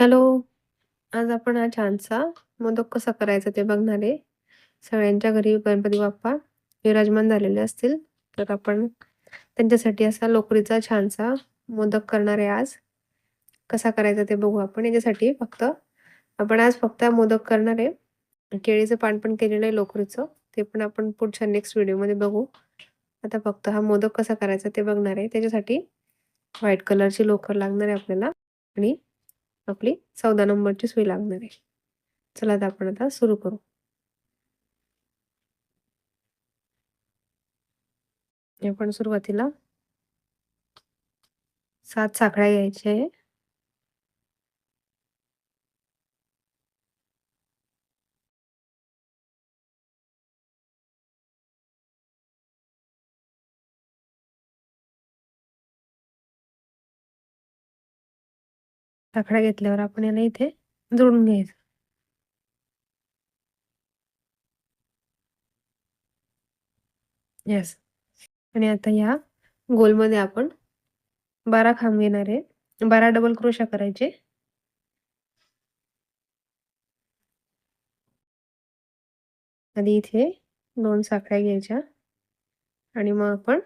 Hello. आज आपण हा छानसा मोदक कसा करायचा ते बघणार आहे. सगळ्यांच्या घरी गणपती बाप्पा विराजमान झालेले असतील, तर आपण त्यांच्यासाठी असा लोकरीचा छानसा मोदक करणार आहे आज. कसा करायचा ते बघू आपण. याच्यासाठी फक्त आपण आज फक्त मोदक करणार आहे. केळीचं पान पण केलेलं आहे लोकरीचं. ते पण आपण पुढच्या नेक्स्ट व्हिडिओमध्ये बघू. आता फक्त हा मोदक कसा करायचा ते बघणार आहे. त्याच्यासाठी व्हाईट कलरची लोकर लागणार आहे आपल्याला आणि आपली चौदा नंबरची सुई लागणार आहे. चला आता आपण आता सुरू करू. आपण सुरुवातीला सात साखळ्या घ्यायच्या आहे. साखळ्या घेतल्यावर आपण याला इथे जोडून घ्यायचं. येस आणि आता या गोलमध्ये आपण बारा खांब घेणार आहे. बारा डबल क्रोशा करायचे. आधी इथे दोन साखळ्या घ्यायच्या. आणि मग आपण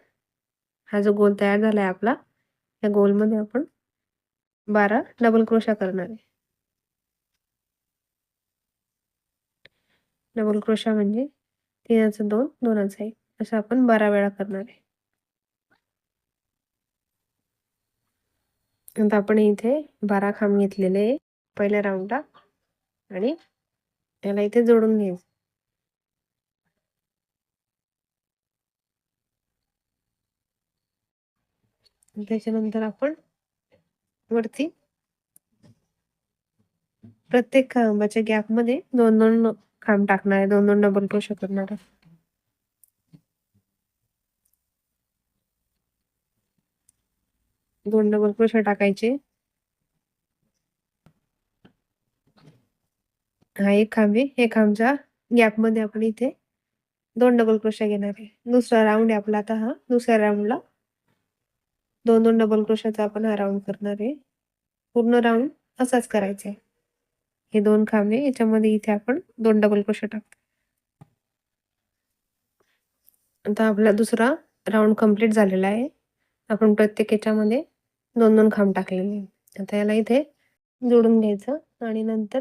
हा जो गोल तयार झालाय आपला या गोलमध्ये आपण बारा डबल क्रोशा करणार आहे. डबल क्रोशा म्हणजे तीनाचं दोन दोनाचा एक. असं आपण बारा वेळा करणार आहे. आता आपण इथे बारा खांब घेतलेले आहे पहिल्या राऊंडला आणि याला इथे जोडून घ्यायचं. त्याच्यानंतर आपण वरती. प्रत्येक खांबाच्या गॅपमध्ये दोन दोन खांब टाकणार आहे. दोन दोन डबल क्रोशा करणार आहे. दोन डबल क्रोशा टाकायचे. हा एक खांब आहे. एक खांबच्या गॅपमध्ये आपण इथे दोन डबल क्रोशा घेणार आहे. दुसरा राऊंड आहे आपला. आता हा दुसऱ्या राऊंडला दोन दोन डबल क्रोशाचा आपण हा राऊंड करणार आहे. पूर्ण राऊंड असाच करायचा आहे. हे दोन खांबे याच्यामध्ये इथे आपण दोन डबल क्रोशा टाकतो आता आपला दुसरा राऊंड कंप्लीट झालेला आहे. आपण प्रत्येक याच्यामध्ये दोन दोन खांब टाकलेले आता याला इथे जोडून घ्यायचं आणि नंतर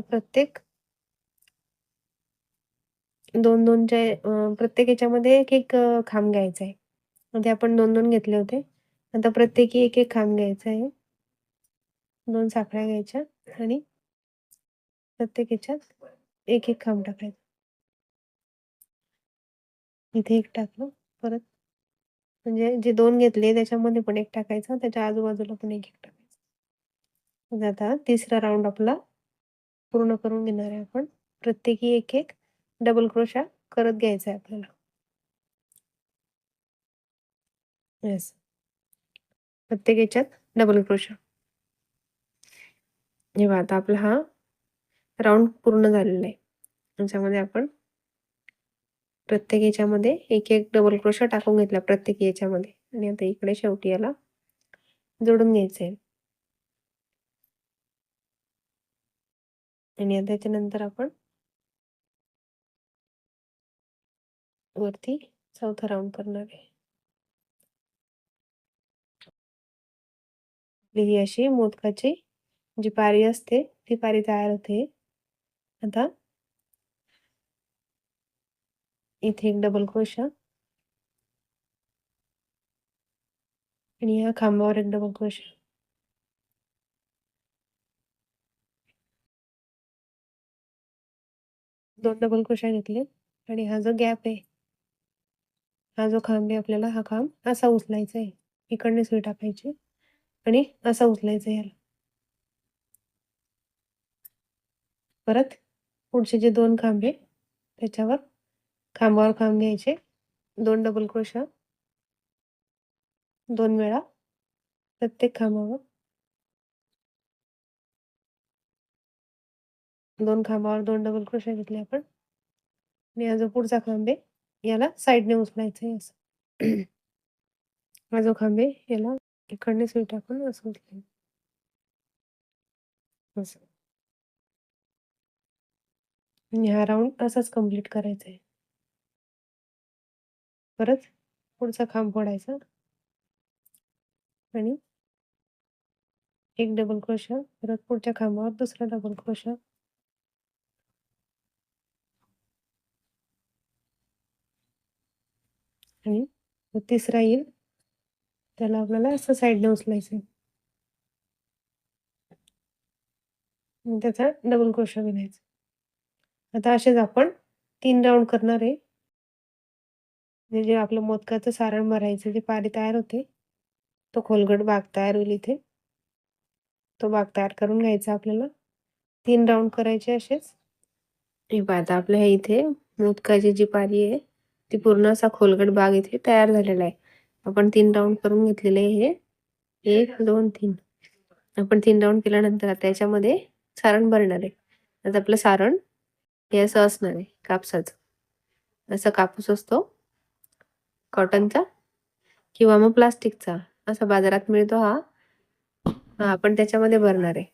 प्रत्येक दोन दोनच्या प्रत्येक याच्यामध्ये एक एक खांब घ्यायचा आहे. म्हणजे आपण दोन दोन घेतले होते. आता प्रत्येकी एक एक खांब घ्यायचा आहे. दोन साखळ्या घ्यायच्या आणि प्रत्येक याच्यात एक एक खांब टाकायचा. इथे एक टाकलं परत. म्हणजे जे दोन घेतले त्याच्यामध्ये पण एक टाकायचं त्याच्या आजूबाजूला पण एक एक टाकायचं. आता तिसरा राऊंड आपला पूर्ण करून घेणार आहे आपण. प्रत्येकी एक एक डबल क्रोशा करत घ्यायचा आहे आपल्याला. येस प्रत्येक याच्यात डबल क्रोशा जेव्हा आता आपला हा राऊंड पूर्ण झालेला आहे. याच्यामध्ये आपण प्रत्येक याच्यामध्ये एक एक डबल क्रोशा टाकून घेतला प्रत्येक याच्यामध्ये. आणि आता इकडे शेवटी याला जोडून घ्यायचं आहे आणि त्याच्यानंतर आपण वरती चौथा राऊंड करणार आहे. ही अशी मोदकाची जी पारी असते ती पारी तयार होते. आता इथे एक डबल क्रोशा आणि ह्या खांबावर एक डबल क्रोशा दोन डबल क्रोशा घेतले. आणि हा जो गॅप आहे हा जो खांब आहे आपल्याला हा खांब असा उचलायचा आहे. इकडने सुई टाकायची आणि असा उचलायचा याला. परत पुढचे जे दोन खांब आहे त्याच्यावर खांबावर खांब घ्यायचे. दोन डबल क्रोशा दोन वेळा प्रत्येक खांबावर. दोन खांबावर दोन डबल क्रोशा घेतले आपण. आणि हा जो पुढचा खांब आहे याला साईडने उचलायचं आहे असं. हा जो याला इकडने सुई टाकून असं उचलायचं. असं. आणि हा राउंड असाच कंप्लीट करायचा आहे. परत पुढचा खांब फोडायचा. आणि एक डबल क्रोशा परत पुढच्या खांबावर दुसरा डबल क्रोशा. आणि तिसरा येईल त्याला आपल्याला असं साईडने उचलायचं आहे. त्याचा डबल क्रोशा विणायचा. आता असेच आपण तीन राऊंड करणार आहे. म्हणजे जे आपलं मोदकाचं सारण भरायचं जे पारी तयार होते, तो खोलगट बाग तयार होईल इथे. तो बाग तयार करून घ्यायचा आपल्याला. तीन राऊंड करायचे असेच. हे पहा आता आपल्या हे इथे मोदकाची जी पारी आहे, ती पूर्ण असा खोलगट बाग इथे तयार झालेला आहे. आपण तीन राऊंड करून घेतलेले हे 1, 2, 3. आपण तीन राऊंड केल्यानंतर आता याच्यामध्ये सारण भरणार आहे. आता आपलं सारण हे असं असणार आहे कापसाचं. असा कापूस असतो कॉटनचा किंवा मग प्लास्टिकचा. असा बाजारात मिळतो हा. हा आपण त्याच्यामध्ये भरणार आहे.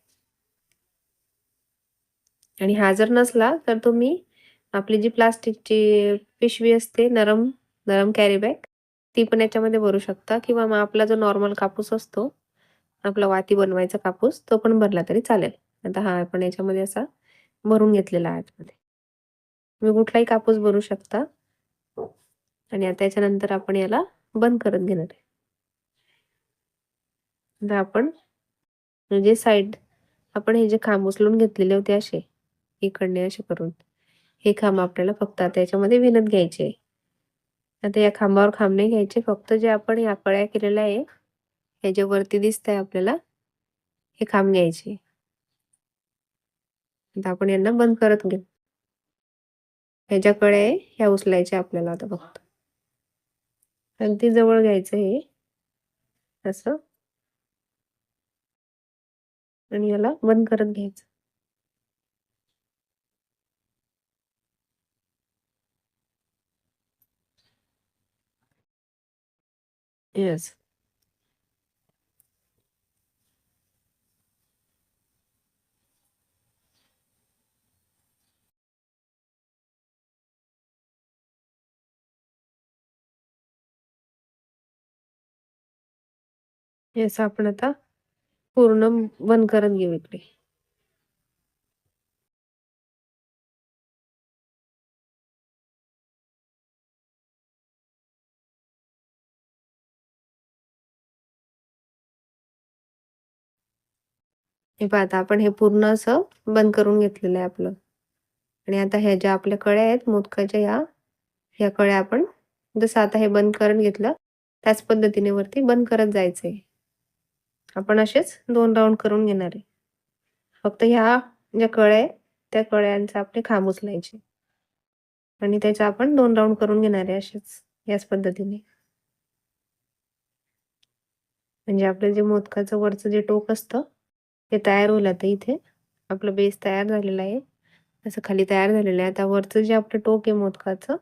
आणि हा जर नसला तर तुम्ही आपली जी प्लास्टिकची पिशवी असते नरम नरम कॅरी बॅग ती पण याच्यामध्ये भरू शकता किंवा मग आपला जो नॉर्मल कापूस असतो, आपला वाती बनवायचा कापूस तो पण भरला तरी चालेल. आता हा आपण याच्यामध्ये असा भरून घेतलेला आहे आतमध्ये. तुम्ही कुठलाही कापूस भरू शकता. आणि आता याच्यानंतर आपण याला बंद करत घेणार आहे. आता आपण म्हणजे साईड आपण हे जे खांब उचलून घेतलेले होते असे, इकडने असे करून, हे खांब आपल्याला फक्त आता याच्यामध्ये विणत घ्यायचे आता या खांबावर खांब नाही घ्यायचे, फक्त जे आपण या कळ्या केलेल्या आहे, हे जे वरती आहे आपल्याला, हे खांब घ्यायचे. आता आपण यांना बंद करत घेऊ. ह्या ज्या कळ्या आहे, ह्या उचलायच्या आपल्याला आता फक्त. अगदी जवळ घ्यायचं हे. असं. आणि याला बंद करत घ्यायचं. येस. आपण आता पूर्ण बंद करत घेऊ इकडे. हे पहा आता आपण हे पूर्ण असं बंद करून घेतलेलं आहे आपलं. आणि आता ह्या ज्या आपल्या कळ्या आहेत मोदकाच्या ह्या, ह्या कळ्या आपण जसं आता हे बंद करून घेतलं, त्याच पद्धतीने वरती बंद करत जायचंय. आपण असेच दोन राऊंड करून घेणार आहे. फक्त ह्या ज्या कळ्या आहेत त्या कळ्यांचा आपले खांब उचलायचे. आणि त्याचा आपण दोन राऊंड करून घेणार आहे असेच, याच पद्धतीने. म्हणजे आपलं जे मोदकाचं वरचं जे टोक असतं, ते तयार होईल आता इथे. आपलं बेस तयार झालेला आहे. असं खाली तयार झालेलं आहे. आता वरचं जे आपलं टोक आहे मोदकाचं,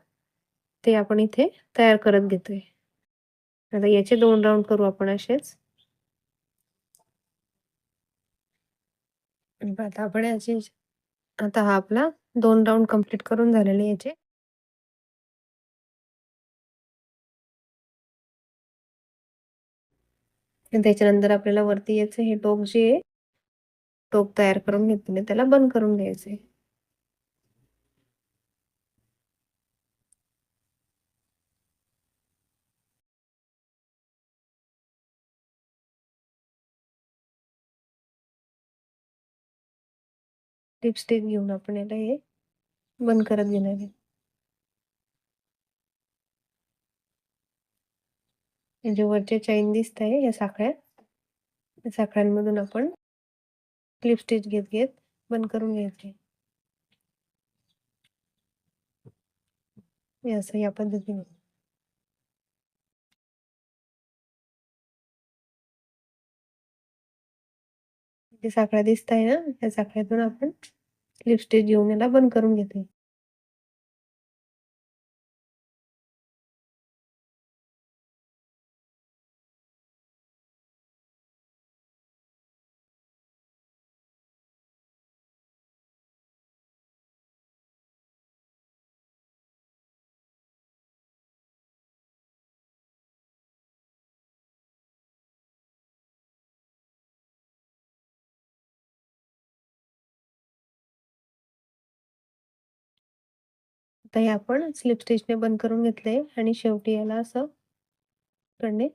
ते आपण इथे तयार करत घेतोय. आता याचे दोन राऊंड करू आपण असेच. आता आपण याचे आता हा आपला दोन राऊंड कंप्लीट करून झालेले याचे. त्याच्यानंतर आपल्याला वरती याचं हे टोक जे आहे, टोक तयार करून घेतलेलं त्याला बंद करून घ्यायचे लिपस्टिक घेऊन आपण याला हे बंद करत घेणार आहे. जे वरचे चैन दिसतंय या साखळ्या, साखळ्यांमधून आपण क्लिप स्टिच घेत घेत बंद करून घ्यायचे. असं या पद्धतीने. साखळ्या साखळ्या दिसताय ना, या साखळ्यातून आपण क्लिप स्टिच घेऊन याला बंद करून घेते आता हे आपण स्लिप स्टिचने बंद करून घेतले आणि शेवटी याला असं कडने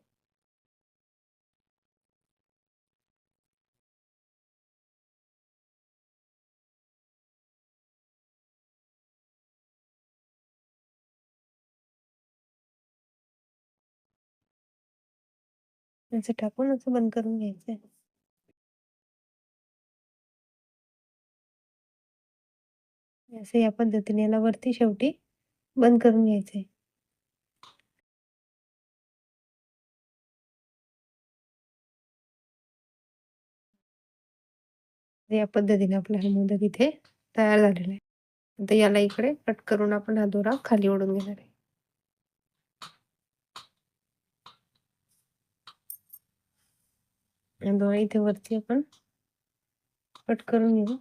असं टाकून असं बंद करून घ्यायचंय असं या पद्धतीने याला वरती शेवटी बंद करून घ्यायचंय. या पद्धतीने आपला हा मोदक इथे तयार झालेला आहे. आता याला इकडे कट करून आपण हा दोरा खाली ओढून घेणार आहे. दोरा इथे वरती आपण कट करून घेऊ.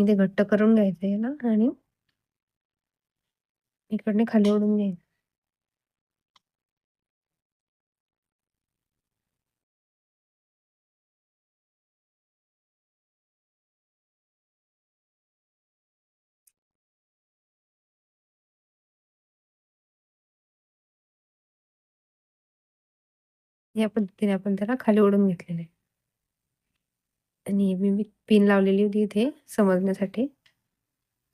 मी ते घट्ट करून घ्यायचं याला आणि इकडने खाली ओढून घ्यायचं. या पद्धतीने आपण त्याला खाली ओढून घेतलेलं आहे. आणि मी पिन लावलेली होती इथे समजण्यासाठी.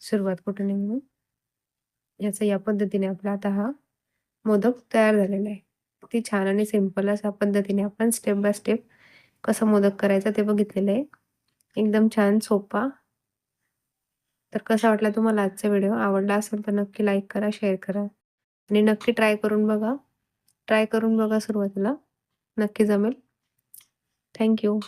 सुरुवात कुठून म्हणून? याचा या पद्धतीने आपला आता हा मोदक तयार झालेला आहे. ती छान आणि सिंपल अशा पद्धतीने आपण स्टेप बाय स्टेप कसं मोदक करायचं ते बघितलेलं आहे. एकदम छान सोपा. तर कसा वाटला तुम्हाला आजचा व्हिडिओ आवडला असेल तर नक्की लाईक करा शेअर करा. आणि नक्की ट्राय करून बघा. ट्राय करून बघा सुरुवातीला. नक्की जमेल. थँक्यू